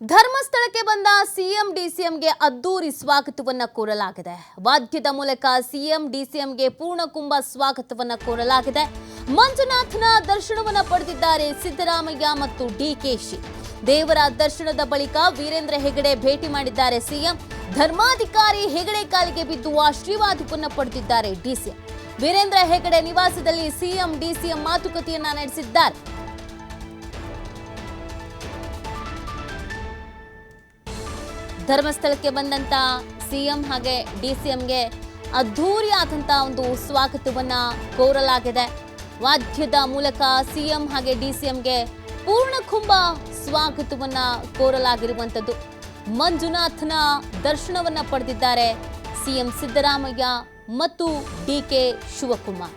ಧರ್ಮಸ್ಥಳಕ್ಕೆ ಬಂದ ಸಿಎಂ ಡಿಸಿಎಂಗೆ ಅದ್ದೂರಿ ಸ್ವಾಗತವನ್ನ ಕೋರಲಾಗಿದೆ. ವಾದ್ಯದ ಮೂಲಕ ಸಿಎಂ ಡಿಸಿಎಂಗೆ ಪೂರ್ಣಕುಂಭ ಸ್ವಾಗತವನ್ನ ಕೋರಲಾಗಿದೆ. ಮಂಜುನಾಥನ ದರ್ಶನವನ್ನ ಪಡೆದಿದ್ದಾರೆ ಸಿದ್ದರಾಮಯ್ಯ ಮತ್ತು ಡಿಕೆಶಿ ದೇವರ ದರ್ಶನದ ಬಳಿಕ ವೀರೇಂದ್ರ ಹೆಗಡೆ ಭೇಟಿ ಮಾಡಿದ್ದಾರೆ ಸಿಎಂ. ಧರ್ಮಾಧಿಕಾರಿ ಹೆಗಡೆ ಕಾಲಿಗೆ ಬಿದ್ದು ಆಶೀರ್ವಾದವನ್ನ ಪಡೆದಿದ್ದಾರೆ ಡಿಸಿಎಂ ವೀರೇಂದ್ರ ಹೆಗಡೆ ನಿವಾಸದಲ್ಲಿ ಸಿಎಂ ಡಿಸಿಎಂ ಮಾತುಕತೆಯನ್ನ ನಡೆಸಿದ್ದಾರೆ. ಧರ್ಮಸ್ಥಳಕ್ಕೆ ಬಂದಂತ ಸಿಎಂ ಹಾಗೆ ಡಿಸಿಎಂಗೆ ಅದ್ಧೂರಿ ಆದಂತ ಒಂದು ಸ್ವಾಗತವನ್ನ ಕೋರಲಾಗಿದೆ. ವಾದ್ಯದ ಮೂಲಕ ಸಿಎಂ ಹಾಗೆ ಡಿ ಸಿಎಂಗೆ ಪೂರ್ಣ ಕುಂಭ ಸ್ವಾಗತವನ್ನ ಕೋರಲಾಗಿರುವಂಥದ್ದು ಮಂಜುನಾಥನ ದರ್ಶನವನ್ನ ಪಡೆದಿದ್ದಾರೆ ಸಿಎಂ ಸಿದ್ದರಾಮಯ್ಯ ಮತ್ತು ಡಿಕೆ ಶಿವಕುಮಾರ್.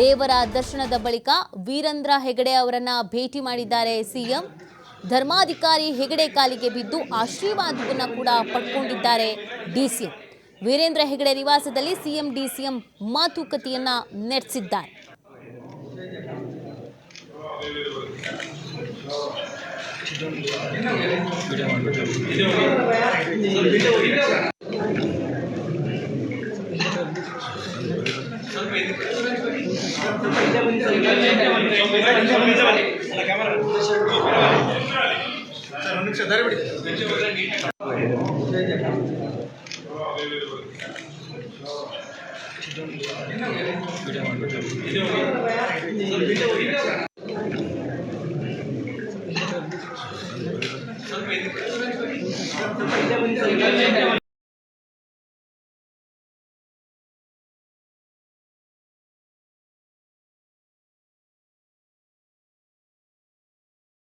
ದೇವರ ದರ್ಶನದ ಬಳಿಕ ವೀರೇಂದ್ರ ಹೆಗಡೆ ಅವರನ್ನ ಭೇಟಿ ಮಾಡಿದ್ದಾರೆ ಸಿಎಂ. ಧರ್ಮಾಧಿಕಾರಿ ಹೆಗಡೆ ಕಾಲಿಗೆ ಬಿದ್ದು ಆಶೀರ್ವಾದವನ್ನು ಕೂಡ ಪಡ್ಕೊಂಡಿದ್ದಾರೆ ಡಿಸಿಎಂ ವೀರೇಂದ್ರ ಹೆಗಡೆ ನಿವಾಸದಲ್ಲಿ ಸಿಎಂ ಡಿಸಿಎಂ ಮಾತುಕತೆಯನ್ನ ನಡೆಸಿದ್ದಾರೆ. ಕ್ಯಾಮರಾ ಸರ್ ಒಂದು ನಿಮಿಷ ದಾರಿಬಿಡಿ ಸ್ವಲ್ಪ